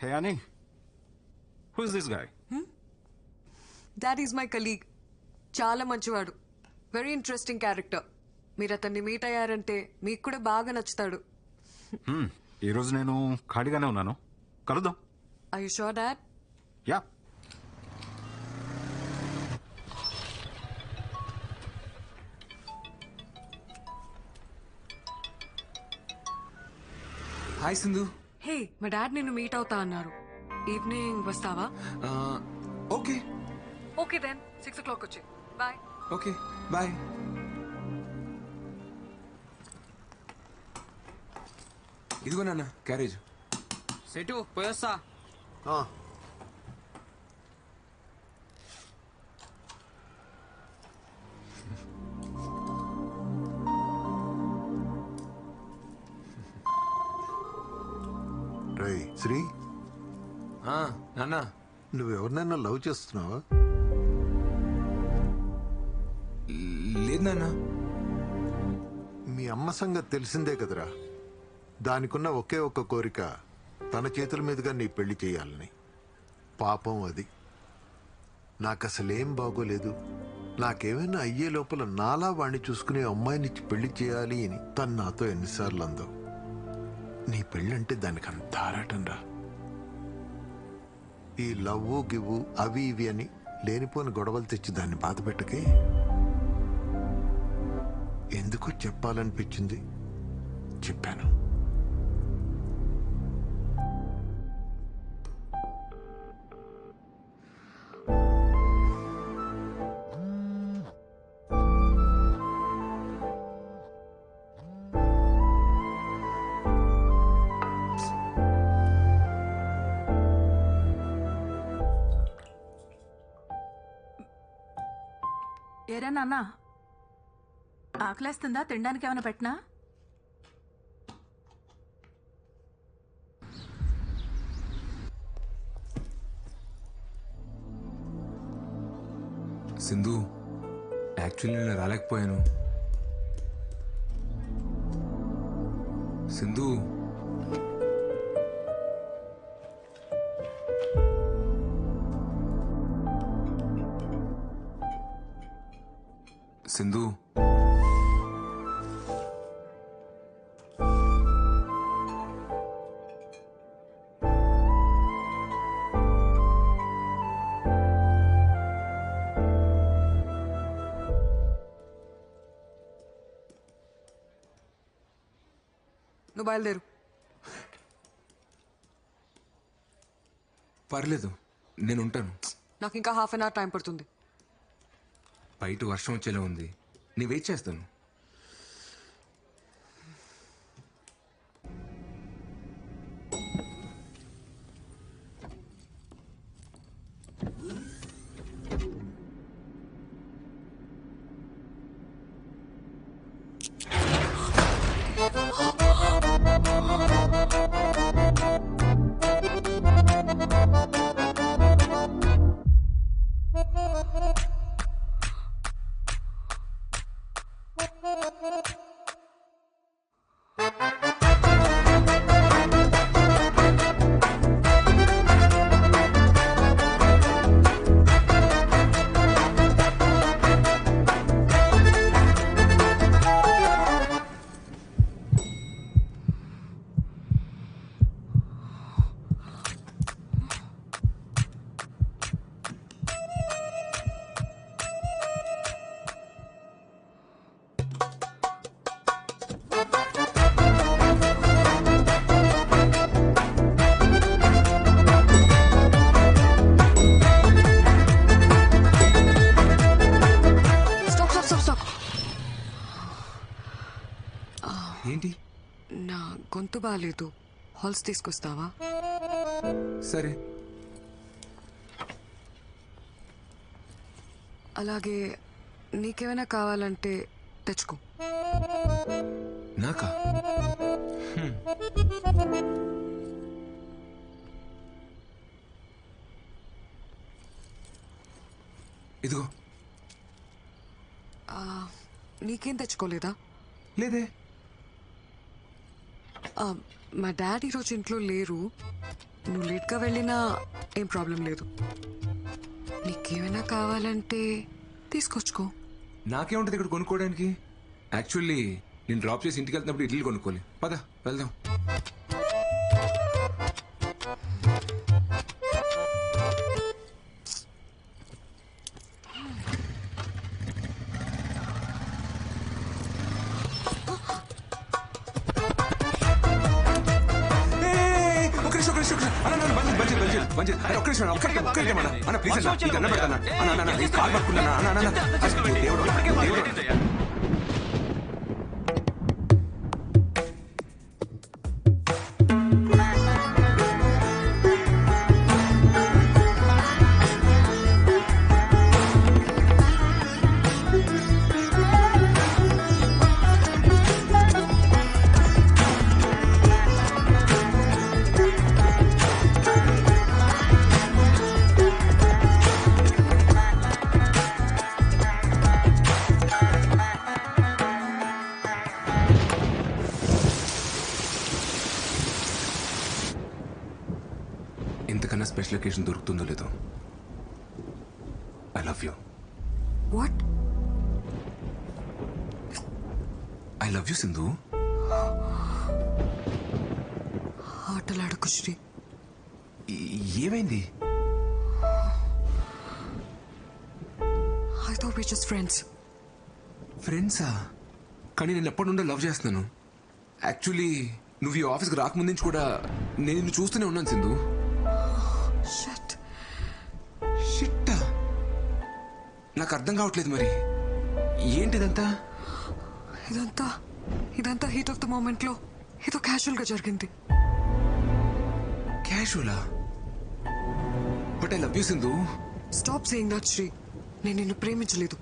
Hey, Annie. Who's this guy? That is my colleague చాలా మంచివాడు. Very interesting character మీరు అతన్ని మీట్ అయ్యారంటే మీకు కూడా బాగా నచ్చుతాడు. Hmm. ఈరోజు నేను ఖాళీగానే ఉన్నాను. కలుద్దాం. I you sure that yeah hi Sindhu hey మా డాడ్ నిన్ను మీట్ అవుతా అన్నారు. ఈవినింగ్ వస్తావా? ఆ, okay. Okay then six o'clock వచ్చి. బాయ్ ఓకే బాయ్ ఇదిగో నాన్న క్యారేజ్. సెటు పోయొస్తా రై శ్రీ. నాన్న. నువ్వెవరినైనా లవ్ చేస్తున్నావా? లేదు నాన్న. మీ అమ్మ సంగతి తెలిసిందే కదరా. దానికున్న ఒకే ఒక్క కోరిక తన చేతుల మీదుగా నీ పెళ్ళి చేయాలని. పాపం అది. నాకు అసలేం బాగోలేదు. నాకేమైనా అయ్యే లోపల నాలా వాణ్ణి చూసుకునే అమ్మాయినిచ్చి పెళ్ళి చేయాలి అని తను నాతో ఎన్నిసార్లు అందో నీ పెళ్ళంటే దానికి అంత ఆరాటం రా. ఈ లవ్వు గివ్వు అవి ఇవి అని లేనిపోని గొడవలు తెచ్చి దాన్ని బాధ పెట్టకే ఎందుకో చెప్పాలనిపించింది. చెప్పాను. ఏరా నాన్న? ఆకలేస్తుందా? తినడానికి ఏమైనా పెట్టినా? సింధు యాక్చువల్లీ నేను రాలేకపోయాను. సింధు. సింధు. నువ్వు బయలుదేరు. పర్లేదు నేను ఉంటాను నాకు ఇంకా హాఫ్ అన్ అవర్ టైం పడుతుంది. బయట వర్షం వచ్చేలా ఉంది. నీ వెయిట్ చేస్తాను. గొంతు బాగాలేదు హాల్స్ తీసుకొస్తావా? సరే. అలాగే నీకేమైనా కావాలంటే తెచ్చుకో. నాకా. ఇదిగో. నీకేం తెచ్చుకోలేదా? లేదే. మా డాడీ ఈరోజు ఇంట్లో లేరు. నువ్వు లేట్గా వెళ్ళినా ఏం ప్రాబ్లం లేదు. నీకేమైనా కావాలంటే తీసుకొచ్చుకో. నాకేముంటుంది ఇక్కడ కొనుక్కోవడానికి? యాక్చువల్లీ నేను డ్రాప్ చేసి ఇంటికి వెళ్తున్నప్పుడు ఇడ్లీ కొనుక్కోవాలి. పద వెళ్దాం. చేయి. అరే, ఒక్క నిమిషం, ఒక్క నిమిషం, ఒక్క నిమిషం, అన్న. అన్న, ప్లీజ్ అన్న, ఈ దండం పెడతాను. అన్న, అన్న, అన్న, కాలు అన్న, అన్న, అన్న. దేవుడు, దేవుడు. ఒకేషన్ దొరుకుతుందో లేదో. I love you what I love you Sindhu ఆటలాడకు Sri. ఏమైంది? I thought we just friends ఫ్రెండ్సా కానీ నేను ఎప్పటి నుండో లవ్ చేస్తున్నాను. యాక్చువల్లీ నువ్వు ఈ ఆఫీస్కి రాకముందు నుంచి కూడా నేను నిన్ను చూస్తూనే ఉన్నాను సింధు షట్ షిట్టా నాకు అర్థం కావట్లేదు మరి. ఏంటిదంతా? ఇదంతా ఇదంతా హీట్ ఆఫ్ ద మూమెంట్లో ఏదో క్యాజువల్గా జరిగింది. క్యాషువలా but I love you Sindhu stop saying that Sri నేను నిన్ను ప్రేమించలేదు.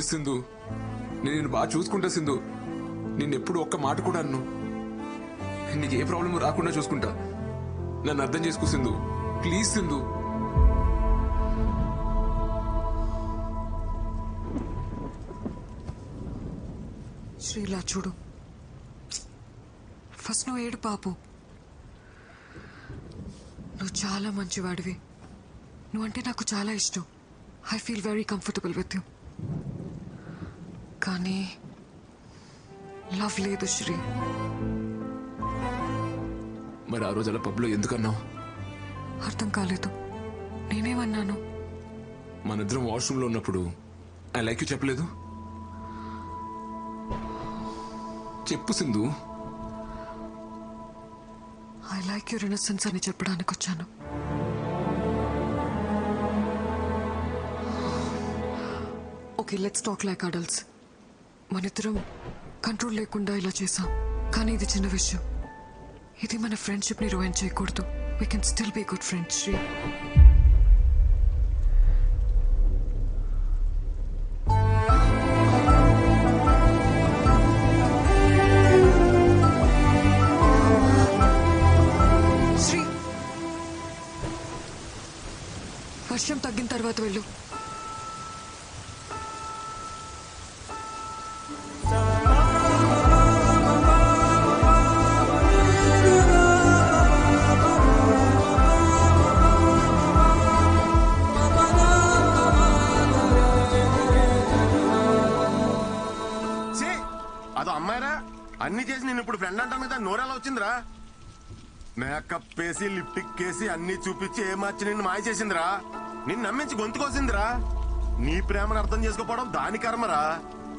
ప్లీజ్ సింధు? నేను బాగా చూసుకుంటా సింధు. నిన్నెప్పుడు ఒక్క మాట కూడా అన్ను. నీకు ఏ ప్రాబ్లం రాకుండా చూసుకుంటా. నన్ను అర్థం చేసుకో సింధు. ప్లీజ్ సింధు. శ్రీలా చూడు. ఫస్ట్ నువ్వు ఏడు పాపు నువ్వు చాలా మంచివాడివి. నువ్వంటే నాకు చాలా ఇష్టం. I feel very comfortable with you కానీ లవ్ లేదు శ్రీ. మరి ఆ రోజు అలా పబ్లో ఎందుకన్నావు? అర్థం కాలేదు. నేనేమన్నాను? మన ఇద్దరం వాష్రూమ్లో ఉన్నప్పుడు ఐ లైక్ యూ చెప్పలేదు? చెప్పు Sindhu. I like your innocence అని చెప్పడానికి వచ్చాను. Okay let's talk like adults మనిద్దరం కంట్రోల్ లేకుండా ఇలా చేసాం కానీ ఇది చిన్న విషయం. ఇది మన ఫ్రెండ్షిప్ని చేయకూడదు. We can still be good friends Sri వర్షం తగ్గిన తర్వాత వెళ్ళు. చేసి నేను ఇప్పుడు ఫ్రెండ్ అంటాం కదా నోరెలా వచ్చిందిరా. మేకప్ వేసి లిప్టిక్ వేసి అన్ని చూపించి ఏమార్చి నిన్ను మాయ చేసిందిరా? నిన్ను నమ్మించి గొంతుకోసిందిరా నీ ప్రేమను అర్థం చేసుకోపోవడం దాని కర్మరా?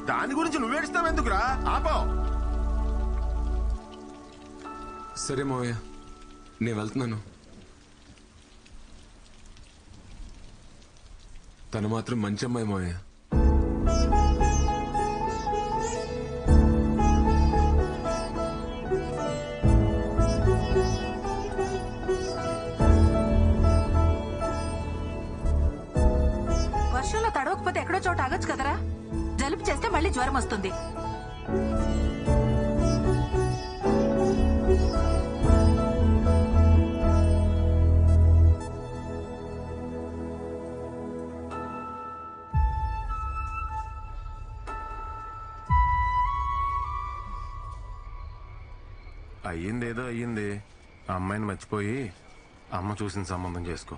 దాని గురించి నువ్వేడుస్తావు ఎందుకురా? ఆపో. సరే మోయ నేను వెళ్తున్నాను. తను మాత్రం మంచి అమ్మాయి మావయ్య. చోట ఆగచ్చు కదరా? జలుపు చేస్తే మళ్ళీ జ్వరం వస్తుంది. అయ్యిందేదో అయ్యింది. అమ్మాయిని మర్చిపోయి అమ్మ చూసిన సంబంధం చేసుకో.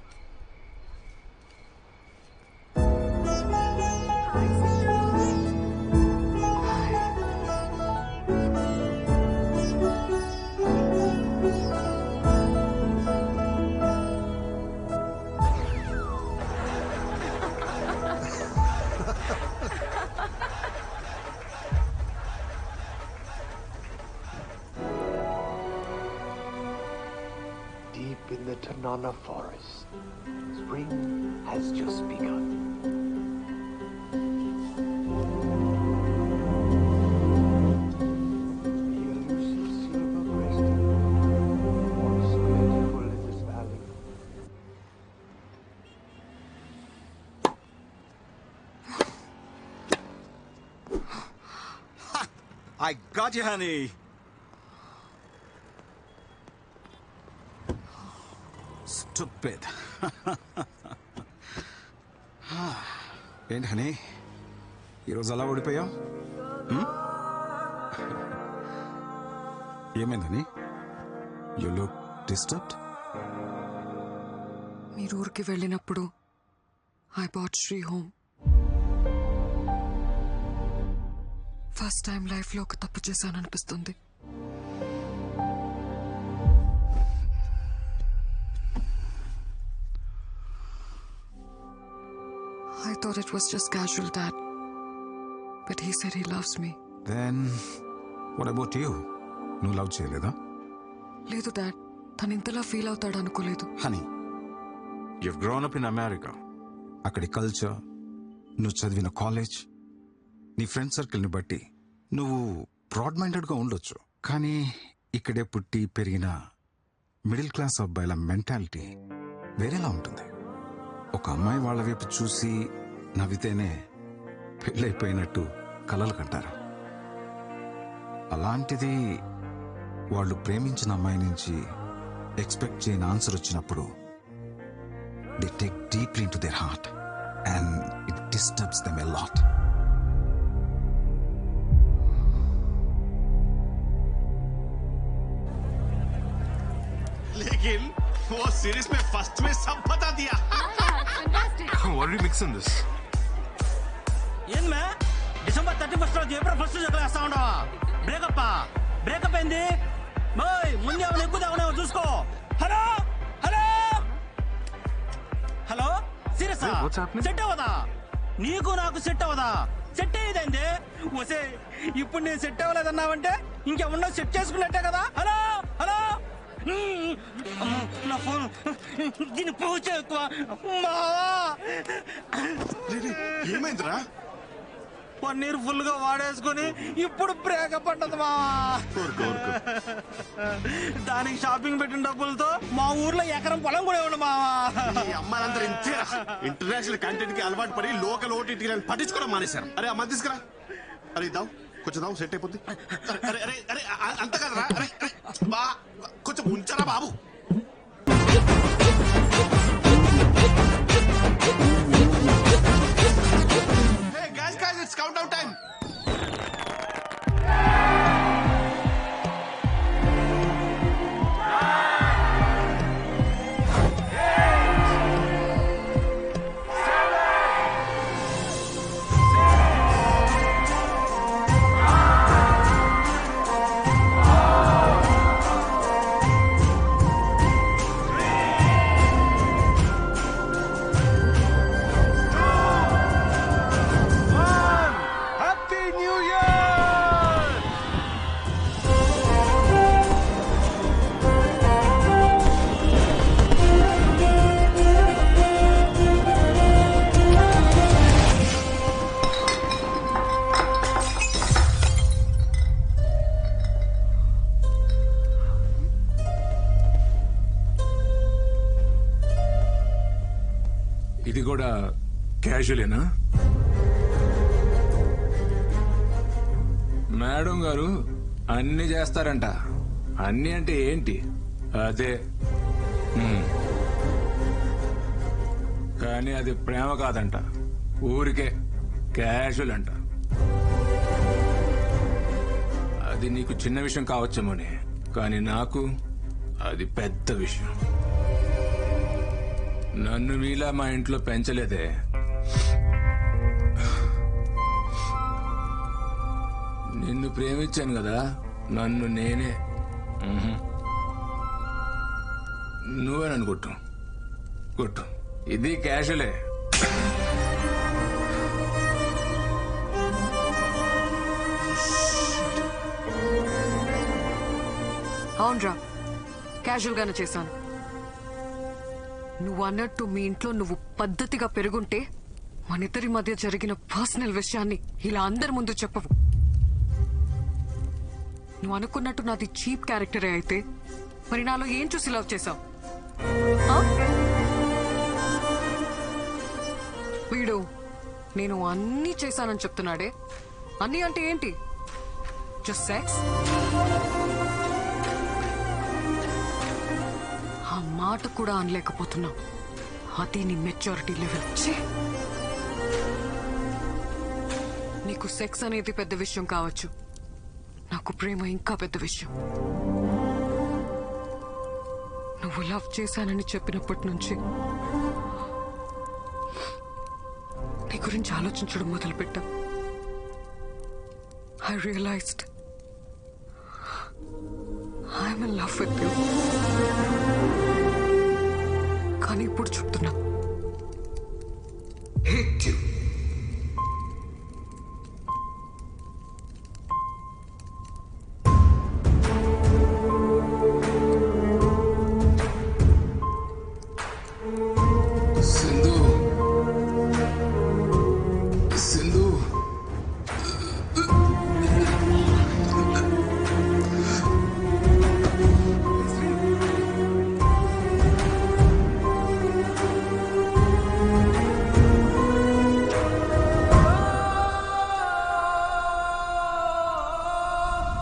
I got you, honey. Stupid. ఏంటి హనీ ఈరోజు అలా ఓడిపోయావు? ఏమైంది హనీ యు లుక్ డిస్టర్బ్డ్ మీరు ఊరికి వెళ్ళినప్పుడు I bought Sri home first time లైఫ్లో ఒక తప్పు చేశాననిపిస్తుంది. I thought it was just casual, Dad. But he said he loves me. Then what about you నువ్వు లవ్ చేయలేదా? లేదు డాడ్ తను ఇంతలా ఫీల్ అవుతాడు అనుకోలేదు. Honey you grown up in America అక్కడి కల్చర్ నువ్వు చదివిన కాలేజ్ నీ ఫ్రెండ్ సర్కిల్ని బట్టి నువ్వు బ్రాడ్ మైండెడ్గా ఉండొచ్చు. కానీ ఇక్కడే పుట్టి పెరిగిన మిడిల్ క్లాస్ అబ్బాయిల మెంటాలిటీ వేరేలా ఉంటుంది. ఒక అమ్మాయి వాళ్ళ వైపు చూసి నవ్వితేనే పెళ్ళైపోయినట్టు కలలు కంటారు. అలాంటిది వాళ్ళు ప్రేమించిన అమ్మాయి నుంచి ఎక్స్పెక్ట్ చేయని ఆన్సర్ వచ్చినప్పుడు they take deeply into their heart and it disturbs them a lot वो सीरीज में फर्स्ट में सब बता दिया What are you mixing this? ఏం మే డిసెంబర్ థర్టీ ఫస్ట్ రోజు ఏప్రిల్ ఫస్ట్ చదివేస్తా ఉండవా బ్రేకప్ బ్రేకప్ ఏంది మోయ్ ముందే ఎవరు ఎక్కువ దావనేవో చూసుకో hello hello hello serious Hey, what's happening? Set అవ్వదా నీకు నాకు సెట్ అవ్వదా సెట్ అయ్యేదండి వసే ఇప్పుడు నేను సెట్ అవ్వలేదన్నావంటే ఇంకేమన్నా సెట్ చేసుకున్నట్టే కదా హలో హలో మ్మ్. అమ్మో, నా ఫోన్ దీని పూచ ఎక్కువ ఏమైందిరా? పన్నీర్ ఫుల్గా వాడేసుకుని ఇప్పుడు బ్రేకప్ అంటది మావా. దానికి షాపింగ్ పెట్టిన డబ్బులతో మా ఊర్లో ఎకరం పొలం కూడా ఇవ్వండి మావా. అమ్మాయిలందరూ ఇంతేరా ఇంటర్నేషనల్ కంటెంట్కి అలవాటు పడి లోకల్ ఓటీటీ పట్టించుకోవడం మానేశారు. అరే అమ్మ తీసుకురా. అరే దావు కొంచెం సెట్ అయిపోద్ది. అరే, అంత కదరా. అరే అరే, బా. కొంచెం ఉంచరా బాబు Hey, guys, guys, it's countdown time. ఇది కూడా క్యాజువలేనా? మేడం గారు అన్ని చేస్తారంట. అన్ని అంటే ఏంటి? అదే. కానీ అది ప్రేమ కాదంట. ఊరికే క్యాజువల్ అంట. అది నీకు చిన్న విషయం కావచ్చేమోనే. కానీ నాకు అది పెద్ద విషయం. నన్ను మీలా మా ఇంట్లో పెంచలేదే. నిన్ను ప్రేమించాను కదా నన్ను నేనే. నువ్వే నన్ను కొట్టు. కొట్టు. ఇది క్యాషువలే. అవునరా. క్యాజువల్ గానే చేశాను. నువ్వు అన్నట్టు మీ ఇంట్లో నువ్వు పద్ధతిగా పెరుగుంటే మన ఇద్దరి మధ్య జరిగిన పర్సనల్ విషయాన్ని ఇలా అందరి ముందు చెప్పవు. నువ్వు అనుకున్నట్టు నాది చీప్ క్యారెక్టరే అయితే మరి నాలో ఏం చూసి లవ్ చేశావు? వీడు నేను అన్నీ చేశానని చెప్తున్నాడే. అన్నీ అంటే ఏంటి? జస్ట్ సెక్స్ మాట కూడా అనలేకపోతున్నావు. అది నీ మెచ్యూరిటీ లెవెల్ నీకు సెక్స్ అనేది పెద్ద విషయం కావచ్చు. నాకు ప్రేమ ఇంకా పెద్ద విషయం. నువ్వు లవ్ చేశానని చెప్పినప్పటి నుంచి నీ గురించి ఆలోచించడం మొదలుపెట్టా. I realised I'm in love with you కానీ ఇప్పుడు చెప్తున్నా hate.